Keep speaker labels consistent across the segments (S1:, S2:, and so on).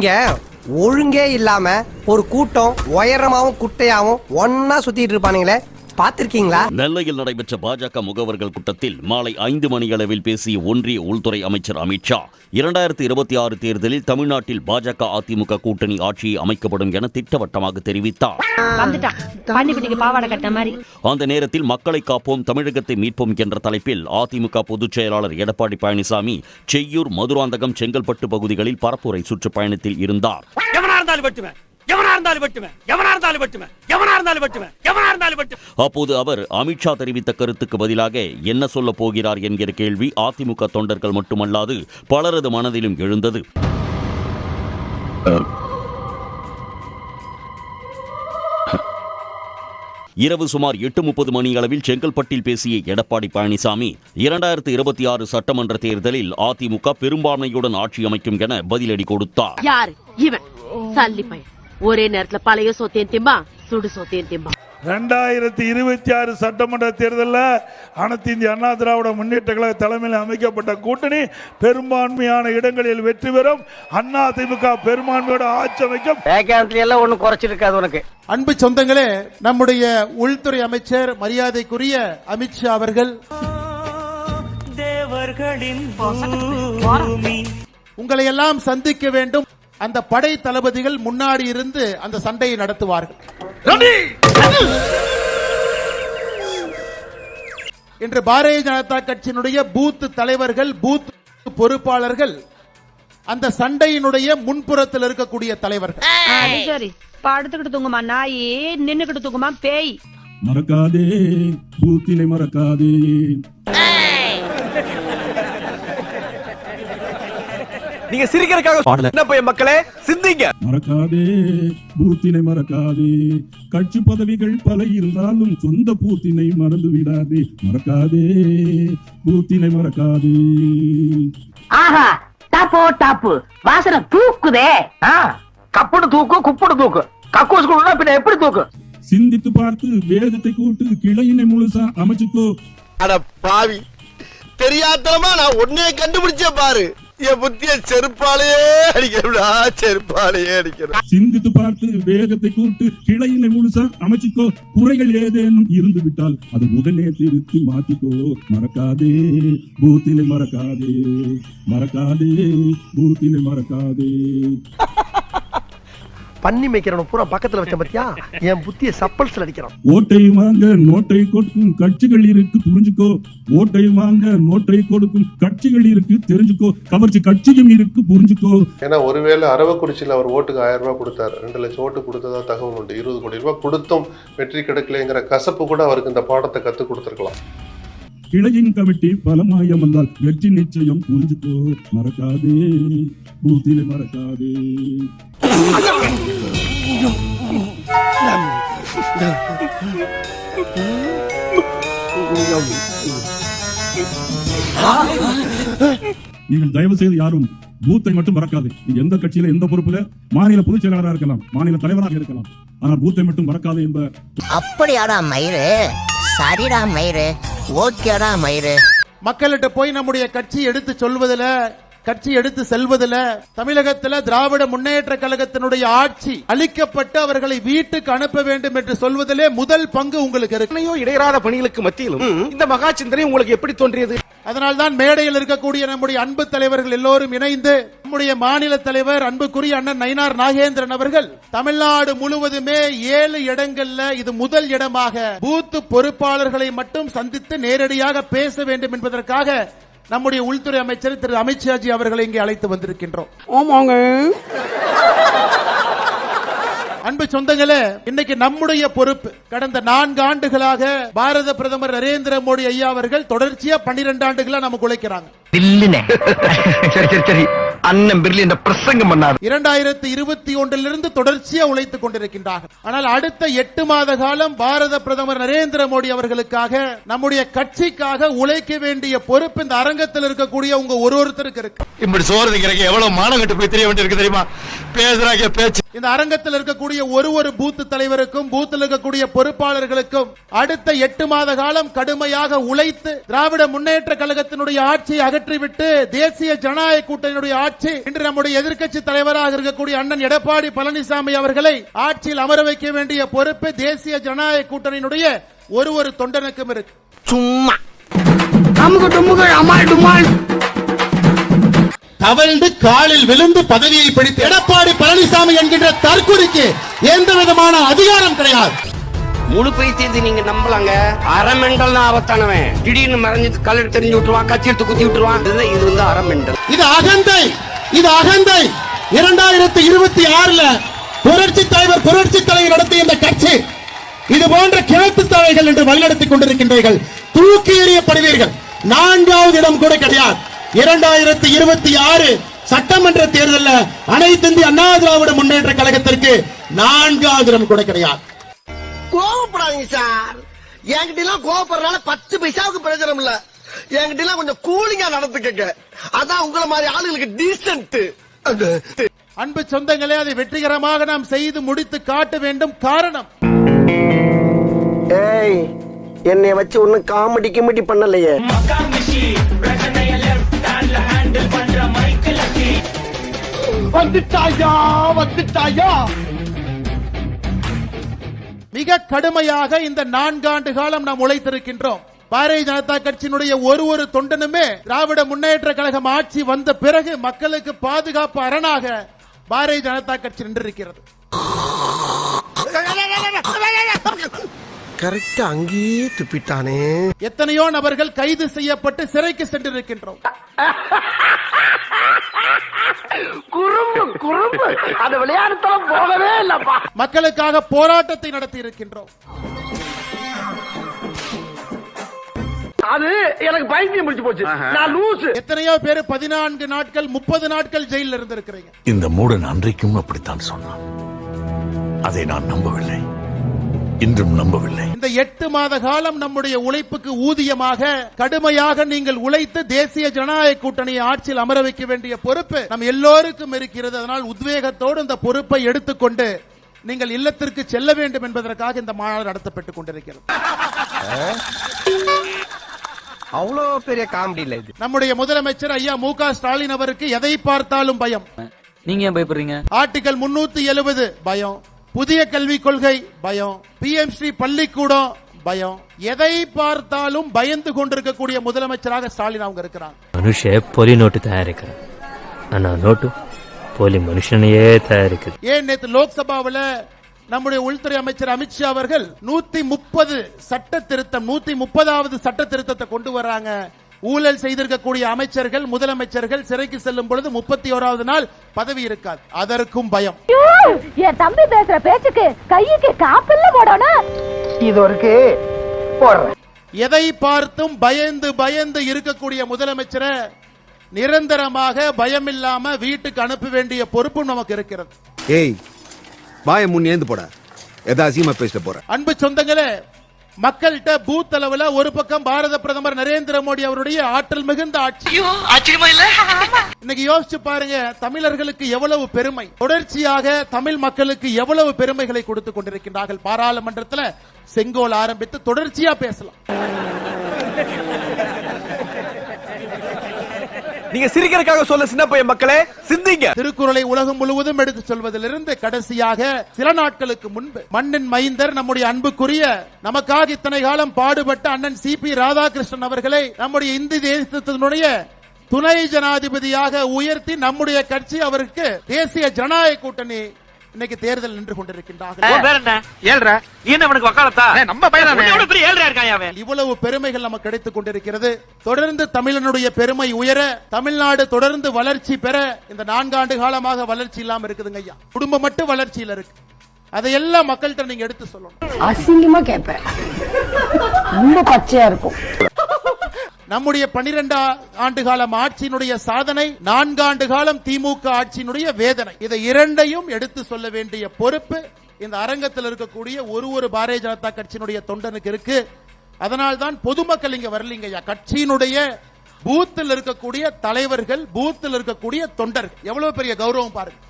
S1: இங்க ஒழுங்கே இல்லாம ஒரு கூட்டம் உயரமாவும் குட்டையாவும் ஒன்னா சுத்திட்டு இருப்பானுங்களே. பாத்திருக்கீங்களா
S2: நெல்லையில் நடைபெற்ற பாஜக முகவர்கள் கூட்டத்தில் மாலை ஐந்து மணியளவில் பேசிய ஒன்றிய உள்துறை அமைச்சர் அமித்ஷா இரண்டாயிரத்தி இருபத்தி ஆறு தேர்தலில் தமிழ்நாட்டில் பாஜக அதிமுக கூட்டணி ஆட்சி அமைக்கப்படும் என திட்டவட்டமாக தெரிவித்தார். அந்த நேரத்தில் மக்களை காப்போம் தமிழகத்தை மீட்போம் என்ற தலைப்பில் அதிமுக பொதுச் செயலாளர் எடப்பாடி பழனிசாமி செய்யூர் மதுராந்தகம் செங்கல்பட்டு பகுதிகளில் பரப்புரை சுற்றுப்பயணத்தில் இருந்தார்.
S3: இருந்தாலும் வெட்டுவேன். எவனா இருந்தாலும் வெட்டுவேன். எவனா இருந்தாலும் வெட்டுவேன். எவனா இருந்தாலும் வெட்டுவேன். எவனா இருந்தாலும் வெட்டுவேன்
S2: அப்போது அவர் அமித்ஷா தெரிவித்த கருத்துக்கு பதிலாக என்ன சொல்ல போகிறார் என்கிற கேள்வி அதிமுக தொண்டர்கள் மட்டுமல்லாது பலரது மனதிலும் எழுந்தது. இரவு சுமார் எட்டு முப்பது மணி அளவில் செங்கல்பட்டில் பேசிய எடப்பாடி பழனிசாமி இரண்டாயிரத்து இருபத்தி ஆறு சட்டமன்ற தேர்தலில் அதிமுக பெரும்பான்மையுடன் ஆட்சி அமைக்கும் என பதிலடி கொடுத்தார்.
S4: ஒரே நேரத்துல பழைய சோத்தையும் திம்பா சுடு சோத்தையும் திம்பா.
S5: ரெண்டாயிரத்தி இருபத்தி ஆறு சட்டமன்ற தேர்தலில் அனைத்து இந்திய அண்ணா திராவிட முன்னேற்ற கழக தலைமையில் அமைக்கப்பட்ட கூட்டணி பெரும்பான்மையான இடங்களில் வெற்றி பெறும். அண்ணா திமுக பெரும்பான்மையோட ஆட்சி அமைக்கும்.
S3: எல்லாம் ஒண்ணும் குறைச்சிருக்காது உனக்கு.
S6: அன்பு சொந்தங்களே நம்முடைய உள்துறை அமைச்சர் மரியாதைக்குரிய அமித்ஷா அவர்கள். உங்களை எல்லாம் சந்திக்க வேண்டும். அந்த படை தளபதிகள் முன்னாடி இருந்து அந்த சண்டையை நடத்துவார்கள். இன்று பாரதிய ஜனதா கட்சியினுடைய பூத் தலைவர்கள் பூத் பொறுப்பாளர்கள் அந்த சண்டையினுடைய முன்புறத்தில் இருக்கக்கூடிய தலைவர்கள்.
S7: சரி படுத்துக்கிட்டு தூங்குமா? நாயி நின்னுக்கிட்டு தூங்குமா? பேய்.
S8: மறக்காதே பூத்தினை மறக்காதே.
S3: நீங்க சிரிக்கிறதுக்காக என்ன பையன் மக்களே? சிந்திங்க.
S8: மறக்காதே பூத்தினை மறக்காதே. கட்சி பதவிகள் பல இருந்தாலும் சொந்த பூத்தினை மறந்து விடாதே. மறக்காதே பூத்தினை மறக்காதே.
S9: ஆஹா டாப்போ டாப்பு. வாசனை தூக்குதே.
S3: கப்புடு தூக்கு குப்புடு தூக்கு. கக்கூஸ் கொடுனா பின்ன எப்படி தூக்கு?
S8: சிந்தித்து பார்த்து வேதத்தை கூட்டு கிளையினை முழுசா அமைச்சுக்கோ.
S10: அட பாவி தெரியாதனமா நான் உன்னைய கண்டுபிடிச்சே பாரு. என் புத்திய செருப்பாலேயே அடிக்கிறா செருப்பாலேயே அடிக்கிறேன்.
S8: சிந்தித்து பார்த்து வேகத்தை கூட்டு கிளையினை முழுசா அமைச்சுக்கோ. குறைகள் ஏதேனும் இருந்து விட்டால் அது உடனே திருத்தி மாத்திக்கோ. மறக்காதே பூத்தினை மறக்காதே. மறக்காதே பூத்தினை மறக்காதே.
S10: பண்ணி மேய்க்கிறவன பூரா பக்கத்துல வச்ச பத்தியா? என் புத்திய சப்பல்ஸ்ல அடிக்கிறான்.
S8: ஓட்டை வாங்க நோட்டை கொடுக்கும் கட்சிகள் இருக்கு புரிஞ்சுக்கோ. ஓட்டை வாங்க நோட்டை கொடுக்கும் கட்சிகள் இருக்கு தெரிஞ்சுக்கோ. கவர்ச்சி கட்சியும் இருக்கு புரிஞ்சுக்கோ.
S11: ஏன்னா ஒருவேளை அரவக்குறிச்சியில் அவர் ஓட்டுக்கு ஆயிரம் ரூபாய் கொடுத்தாரு. ரெண்டு லட்சம் ஓட்டு கொடுத்ததா தகவல் உண்டு. இருபது கோடி ரூபாய் கொடுத்தும் வெற்றி கிடைக்கலைங்கிற கசப்பு கூட அவருக்கு இந்த பாடத்தை கற்றுக் கொடுத்துருக்கலாம்.
S8: கிளையின் கமிட்டி பலமாயம் வந்தால் வெற்றி நிச்சயம் புரிஞ்சுக்கோ. மறக்காதே. பூத்திலே மறக்காதே. நீங்கள் தயவு செய்து யாரும் பூத்தை மட்டும் மறக்காது. எந்த கட்சியில எந்த பொறுப்புல? மாநில பொதுச் செயலாளராக இருக்கலாம் மாநில தலைவராக இருக்கலாம். ஆனால் பூத்தை மட்டும் மறக்காது என்ப
S9: அப்படியாடா மயிறு? சரிடா மயிறு. ஓகேடா மயிறு.
S6: மக்கள்கிட்ட போய் நம்முடைய கட்சி எடுத்து சொல்வதில் கட்சி எடுத்து செல்வதில் தமிழகத்தில் திராவிட முன்னேற்ற கழகத்தினுடைய ஆட்சி அளிக்கப்பட்டு அவர்களை வீட்டுக்கு அனுப்ப வேண்டும் என்று சொல்வதிலே முதல் பங்கு உங்களுக்கு இருக்கு.
S3: இடையறாத பணிகளுக்கு மத்தியிலும் இந்த மகா சிந்தனை உங்களுக்கு எப்படி தோன்றியது?
S6: அதனால்தான் மேடையில் இருக்கக்கூடிய நம்முடைய அன்பு தலைவர்கள் எல்லோரும் இணைந்து நம்முடைய மாநில தலைவர் அன்புக்குரிய அண்ணன் நயினார் நாகேந்திரன் அவர்கள் தமிழ்நாடு முழுவதுமே ஏழு இடங்கள்ல இது முதல் இடமாக பூத்து பொறுப்பாளர்களை மட்டும் சந்தித்து நேரடியாக பேச வேண்டும் என்பதற்காக நம்முடைய உள்துறை அமைச்சர் திரு அமித்ஷாஜி அவர்களை இங்கே அழைத்து வந்திருக்கின்றோம். அன்பு சொந்தங்களே இன்னைக்கு நம்முடைய பொறுப்பு. கடந்த நான்கு ஆண்டுகளாக பாரத பிரதமர் நரேந்திர மோடி ஐயா அவர்கள் தொடர்ச்சியா பன்னிரண்டு ஆண்டுகளா நமக்கு உழைக்கிறாங்க.
S3: சரி சரி சரி. அண்ணன் பிர்லி இந்த பிரசங்கம் பண்ணாரு.
S6: இரண்டாயிரத்தி இருபத்தி ஒன்றிலிருந்து தொடர்ச்சியா உழைத்துக் கொண்டிருக்கின்றார்கள். ஆனால் அடுத்த எட்டு மாத காலம் பாரத பிரதமர் நரேந்திர மோடி அவர்களுக்காக நம்முடைய கட்சிக்காக உழைக்க வேண்டிய பொறுப்பு இந்த அரங்கத்தில் இருக்கக்கூடிய உங்க ஒரு ஒருத்தருக்கு இருக்கு.
S10: இப்படி சோறு திங்கிறக்கு எவ்வளவு மானம் கட்டு போய் தெரிய வேண்டியிருக்கு தெரியுமா? பேசுறாங்க பேச்சு.
S6: இந்த அரங்கத்தில் இருக்கக்கூடிய ஒரு ஒரு பூத் தலைவருக்கும் பூத்தில் இருக்கக்கூடிய பொறுப்பாளர்களுக்கும் அடுத்த எட்டு மாத காலம் கடுமையாக உழைத்து திராவிட முன்னேற்ற கழகத்தினுடைய ஆட்சியை அகற்றிவிட்டு தேசிய ஜனநாயக கூட்டணியுடைய ஆட்சி. இன்று நம்முடைய எதிர்க்கட்சி தலைவராக இருக்கக்கூடிய அண்ணன் எடப்பாடி பழனிசாமி அவர்களை ஆட்சியில் அமர வைக்க வேண்டிய பொறுப்பு தேசிய ஜனநாயக கூட்டணியினுடைய ஒரு ஒரு தொண்டனுக்கும் இருக்கு.
S10: சும்மா.
S6: தவழ்ந்து காலில் விழுந்து பதவியை பிடித்து எடப்பாடி பழனிசாமி என்கின்ற தற்குறிக்கு எந்த விதமான அதிகாரம் கிடையாது.
S3: முழு பைத்தியத்தை நீங்க நம்பலாங்க. அறமெண்டல் ஆபத்தானவன். திடீர்னு மறைஞ்சு கலர் தெரிஞ்சு விட்டுருவான் கச்சி எடுத்து குத்தி விட்டுருவான். இது இது வந்து அறமெண்டல்
S6: இது அகந்தை. இது அகந்தை. இரண்டாயிரத்தி இருபத்தி ஆறுல புரட்சி தலைவர் புரட்சி தலைவர் நடத்திய இந்த கட்சி இது போன்ற கிழக்கு தலைகள் என்று வழிநடத்திக் கொண்டிருக்கின்றீர்கள். தூக்கி எறியப்படுவீர்கள். நான்காவது இடம் கூட கிடையாது. இரண்டாயிரத்தி இருபத்தி ஆறு சட்டமன்ற தேர்தலில் அனைத்து இந்திய அண்ணா திராவிட முன்னேற்ற கழகத்திற்கு நான்காவது இடம் கூட கிடையாது.
S10: கோவப்படாதீங்க சார். என்கிட்ட எல்லாம் கோவப்படுறதுனால பத்து பைசாவுக்கு பிரயோஜனம் இல்ல. என்கிட்ட எல்லாம் கொஞ்சம் கூலிங்கா நடந்துக்கங்க. அதான் உங்களை மாதிரி ஆளுங்களுக்கு டீசென்ட்
S6: அன்பு சொந்தங்களே அதை வெற்றிகரமாக நாம் செய்து முடித்து காட்ட வேண்டும் காரணம்.
S10: ஏய் என்னைய வச்சு ஒன்னும் காமெடி கிமெடி பண்ணலையே. வந்துட்டாயா வந்துட்டாயா?
S6: மிக கடுமையாக இந்த நான்காண்டு காலம் நாம் உழைத்திருக்கின்றோம். பாரதிய ஜனதா கட்சியினுடைய ஒரு ஒரு தொண்டனுமே திராவிட முன்னேற்ற கழகம் ஆட்சி வந்த பிறகு மக்களுக்கு பாதுகாப்பு அரணாக பாரதிய ஜனதா கட்சி நின்றிருக்கிறது.
S10: கரெக்டா அங்கேயே துப்பிட்டானே.
S6: எத்தனையோ நபர்கள் கைது செய்யப்பட்டு சிறைக்கு சென்றிருக்கின்றோம்.
S10: அந்த விளையாட்டுத்தலம் போகவே இல்லப்பா.
S6: மக்களுக்காக போராட்டத்தை நடத்தி இருக்கின்றோம்
S10: அது எனக்கு பைத்தியம் முடிச்சு போச்சு. நான் லூசு.
S6: எத்தனையோ பேர் பதினான்கு நாட்கள் முப்பது நாட்கள் ஜெயிலில் இருந்திருக்கிறீங்க.
S12: இந்த மூடன் அன்றைக்கும் அப்படித்தான் சொன்னான். அதை நான் நம்பவில்லை. இன்றும் நம்பவில்லை.
S6: இந்த எட்டு மாத காலம் நம்முடைய உழைப்புக்கு ஊதியமாக கடுமையாக நீங்கள் உழைத்து தேசிய ஜனநாயக கூட்டணியை ஆட்சியில் அமர வைக்க வேண்டிய பொறுப்பு நம் எல்லோருக்கும் இருக்கிறது. அதனால் உத்வேகத்தோடு இந்த பொறுப்பை எடுத்துக்கொண்டு நீங்கள் இல்லத்திற்கு செல்ல வேண்டும் என்பதற்காக இந்த மாநாடு நடத்தப்பட்டுக் கொண்டிருக்கிறது.
S1: அவ்வளோ பெரிய காமெடி இல்ல இது.
S6: நம்முடைய முதலமைச்சர் ஐயா மு க ஸ்டாலின் அவருக்கு எதை பார்த்தாலும் பயம்.
S13: நீங்க ஏன் பயப்படுறீங்க?
S6: ஆர்டிகல் முன்னூத்தி எழுபது பயம். புதிய கல்விக் கொள்கை பயம். பி எம் ஸ்ரீ பள்ளிக்கூடம் பயம். எதை பார்த்தாலும் பயந்து கொண்டிருக்கக்கூடிய முதலமைச்சராக ஸ்டாலின் அவங்க இருக்கிறாங்க.
S13: மனுஷ பொலி நோட்டு தயாரிக்கிறேன் ஆனா நோட்டு போலி மனுஷனையே தயாரிக்குது.
S6: ஏன் நேத்து லோக்சபாவில் நம்முடைய உள்துறை அமைச்சர் அமித்ஷா அவர்கள் நூத்தி முப்பது சட்ட திருத்தம் நூத்தி முப்பதாவது சட்ட திருத்தத்தை கொண்டு வர்றாங்க. ஊழல் செய்திருக்கக்கூடிய அமைச்சர்கள் முதலமைச்சர்கள் சிறைக்கு செல்லும் பொழுது முப்பத்தி ஓராவது நாள் பதவி இருக்காது. அதற்கும் பயம்.
S4: என் தம்பி பேசுற பேச்சுக்கு கையுக்கு காப்பில்ல போடணும்.
S10: இது
S6: எதை பார்த்தும் பயந்து பயந்து இருக்கக்கூடிய முதலமைச்சரை நிரந்தரமாக பயமில்லாம வீட்டுக்கு அனுப்ப வேண்டிய பொறுப்பும் நமக்கு இருக்கிறது.
S12: ஏய் வாய முன் ஏந்து போட. எதா அசியமா பேசிட்டு போற.
S6: அன்பு சொந்தங்களே மக்கள்கிட்ட பூத் அளவுல ஒரு பக்கம் பாரத பிரதமர் நரேந்திர மோடி அவருடைய ஆற்றல் மிகுந்த ஆட்சி. இன்னைக்கு யோசிச்சு பாருங்க தமிழர்களுக்கு எவ்வளவு பெருமை. தொடர்ச்சியாக தமிழ் மக்களுக்கு எவ்வளவு பெருமைகளை கொடுத்து கொண்டிருக்கின்றார்கள். பாராளுமன்றத்தில் செங்கோல் ஆரம்பித்து தொடர்ச்சியா பேசலாம்.
S1: நீங்க சிரிக்கிறதுக்காக சொல்ல சின்ன பையன் மக்களே சிந்திங்க.
S6: திருக்குறளை உலகம் முழுவதும் எடுத்து சொல்வதிலிருந்து கடைசியாக சில நாட்களுக்கு முன்பு மண்ணின் மைந்தர் நம்முடைய அன்புக்குரிய நமக்காக இத்தனை காலம் பாடுபட்ட அண்ணன் சி பி ராதாகிருஷ்ணன் அவர்களை நம்முடைய இந்திய தேசத்தினுடைய துணை ஜனாதிபதியாக உயர்த்தி நம்முடைய கட்சி அவருக்கு தேசிய ஜனநாயக கூட்டணி இன்னைக்கு தேர்தல் நின்று கொண்டிருக்கின்றார்கள்.
S3: பேர் என்ன? ஏழ்ற? என்ன அவனுக்கு வக்காலத்தா? நம்ம பையன் எவ்வளவு பெரிய ஏழ்றா இருக்கான் அவன்?
S6: இவ்வளவு பெருமைகள் நமக்கு கிடைத்துக் கொண்டிருக்கிறது. தொடர்ந்து தமிழனுடைய பெருமை உயர தமிழ்நாடு தொடர்ந்து வளர்ச்சி பெற இந்த நான்காண்டு காலமாக வளர்ச்சி இல்லாம இருக்குதுங்க ஐயா. குடும்பம் மட்டும் வளர்ச்சியில இருக்கு. அதையெல்லாம் மக்கள்கிட்ட நீங்க எடுத்து சொல்லணும்.
S9: அசிங்கமா கேட்பேன் ரொம்ப பச்சையா இருக்கும்.
S6: நம்முடைய பனிரெண்டு ஆண்டு காலம் ஆட்சியினுடைய சாதனை நான்கு ஆண்டு காலம் திமுக ஆட்சியினுடைய வேதனை. இதை இரண்டையும் எடுத்து சொல்ல வேண்டிய பொறுப்பு இந்த அரங்கத்தில் இருக்கக்கூடிய ஒரு ஒரு பாரதிய ஜனதா கட்சியினுடைய தொண்டனுக்கு இருக்கு. அதனால் தான் பொதுமக்கள் இங்க வரலீங்க ஐயா. கட்சியினுடைய பூத்தில் இருக்கக்கூடிய தலைவர்கள் பூத்தில் இருக்கக்கூடிய தொண்டர்கள். எவ்வளவு பெரிய கௌரவம் பாருங்க.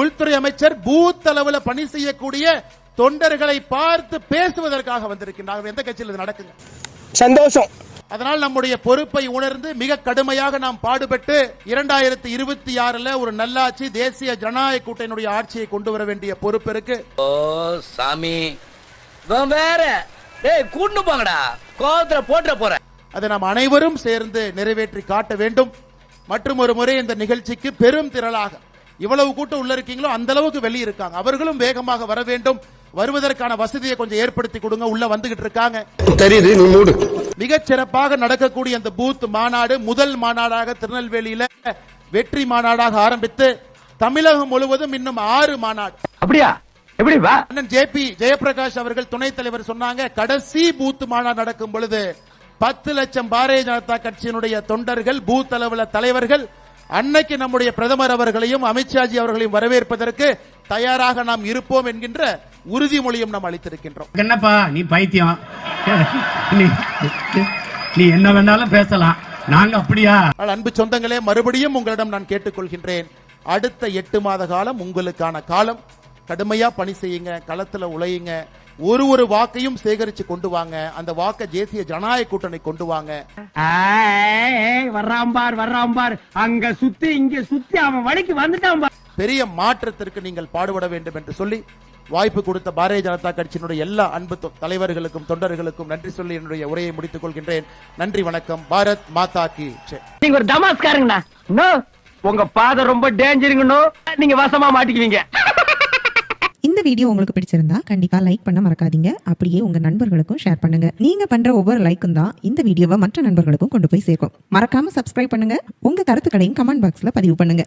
S6: உள்துறை அமைச்சர் பூத் அளவுல பணி செய்யக்கூடிய தொண்டர்களை பார்த்து பேசுவதற்காக வந்திருக்கின்றார். எந்த கட்சியில் இது நடக்குங்க
S1: சந்தோஷம்.
S6: அதனால் நம்முடைய பொறுப்பை உணர்ந்து மிக கடுமையாக நாம் பாடுபட்டு இரண்டாயிரத்தி இருபத்தி ஆறுல ஒரு நல்லாட்சி தேசிய ஜனநாயக கூட்டணியுடைய ஆட்சியை கொண்டு வர வேண்டிய பொறுப்பு இருக்கு.
S3: ஓ சாமி. வேற. டேய் கூட்டு போங்கடா. கோவத்துல போட்டுற போற
S6: அதை நாம் அனைவரும் சேர்ந்து நிறைவேற்றி காட்ட வேண்டும். மற்றும் ஒரு முறை இந்த நிகழ்ச்சிக்கு பெரும் திரளாக. இவ்வளவு கூட்டம் உள்ள இருக்கீங்களோ அந்த அளவுக்கு வெளியே இருக்காங்க. அவர்களும் வேகமாக வர வேண்டும். வருவதற்கான வசதியை கொஞ்சம் ஏற்படுத்தி கொடுங்க. உள்ள வந்துகிட்டு இருக்காங்க.
S10: தெரியுது
S6: மிகச் சிறப்பாக நடக்கக்கூடிய அந்த பூத் மாநாடு முதல் மாநாடாக திருநெல்வேலியில வெற்றி மாநாடாக ஆரம்பித்து தமிழகம் முழுவதும் இன்னும் ஆறு மாநாடு.
S10: அப்படியா? எப்படி
S6: அண்ணன் ஜே பி ஜெயபிரகாஷ் அவர்கள் துணைத் தலைவர் சொன்னாங்க கடைசி பூத் மாநாடு நடக்கும் பொழுது பத்து லட்சம் பாரதிய ஜனதா கட்சியினுடைய தொண்டர்கள் பூத் அளவுல தலைவர்கள் அன்னைக்கு நம்முடைய பிரதமர் அவர்களையும் அமித்ஷாஜி அவர்களையும் வரவேற்பதற்கு தயாராக நாம் இருப்போம் என்கின்ற உறுதிமொழியும் நாம் அளித்திருக்கின்றோம்.
S3: என்னப்பா நீ பைத்தியம். நீ நீ என்ன வேணாலும் பேசலாம். நாங்க அப்படியா?
S6: அன்பு சொந்தங்களே மறுபடியும் உங்களிடம் நான் கேட்டுக்கொள்கின்றேன். அடுத்த எட்டு மாத காலம் உங்களுக்கான காலம். கடுமையா பணி செய்யுங்க களத்துல உழையுங்க. ஒரு ஒரு வாக்கையும் சேகரிச்சு கொண்டு வாங்க. அந்த வாக்கை தேசிய ஜனநாயக கூட்டணி கொண்டு வாங்க.
S10: வர்றாம்பார் வர்றாம்பார் அங்க சுத்தி இங்க சுத்தி அவன் வழிக்கு வந்துட்டான் பார்.
S6: பெரிய மாற்றத்திற்கு நீங்கள் பாடுபட வேண்டும் என்று சொல்லி வாய்ப்பு கொடுத்த பாரதிய ஜனதா கட்சியினுடைய எல்லா அன்பு தலைவர்களுக்கும் தொண்டர்களுக்கும் நன்றி சொல்லி என்னுடைய உரையை முடித்துக் கொள்கின்றேன். நன்றி வணக்கம். பாரத் மாதா கி.
S10: நீங்க ஒரு தமாஸ்காரங்கண்ணா. நோ உங்க பாதை ரொம்ப டேஞ்சருங்கண்ணோ நீங்க வசமா மாட்டிக்குவீங்க.
S9: இந்த வீடியோ உங்களுக்கு பிடிச்சிருந்தா கண்டிப்பா லைக் பண்ண மறக்காதீங்க. அப்படியே உங்க நண்பர்களுக்கும் ஷேர் பண்ணுங்க. நீங்க பண்ற ஒவ்வொரு லைக்கும் தான் இந்த வீடியோவை மற்ற நண்பர்களுக்கும் கொண்டு போய் சேர்க்கும். மறக்காம சப்ஸ்கிரைப் பண்ணுங்க. உங்க கருத்துக்களையும் கமெண்ட் பாக்ஸ்ல பதிவு பண்ணுங்க.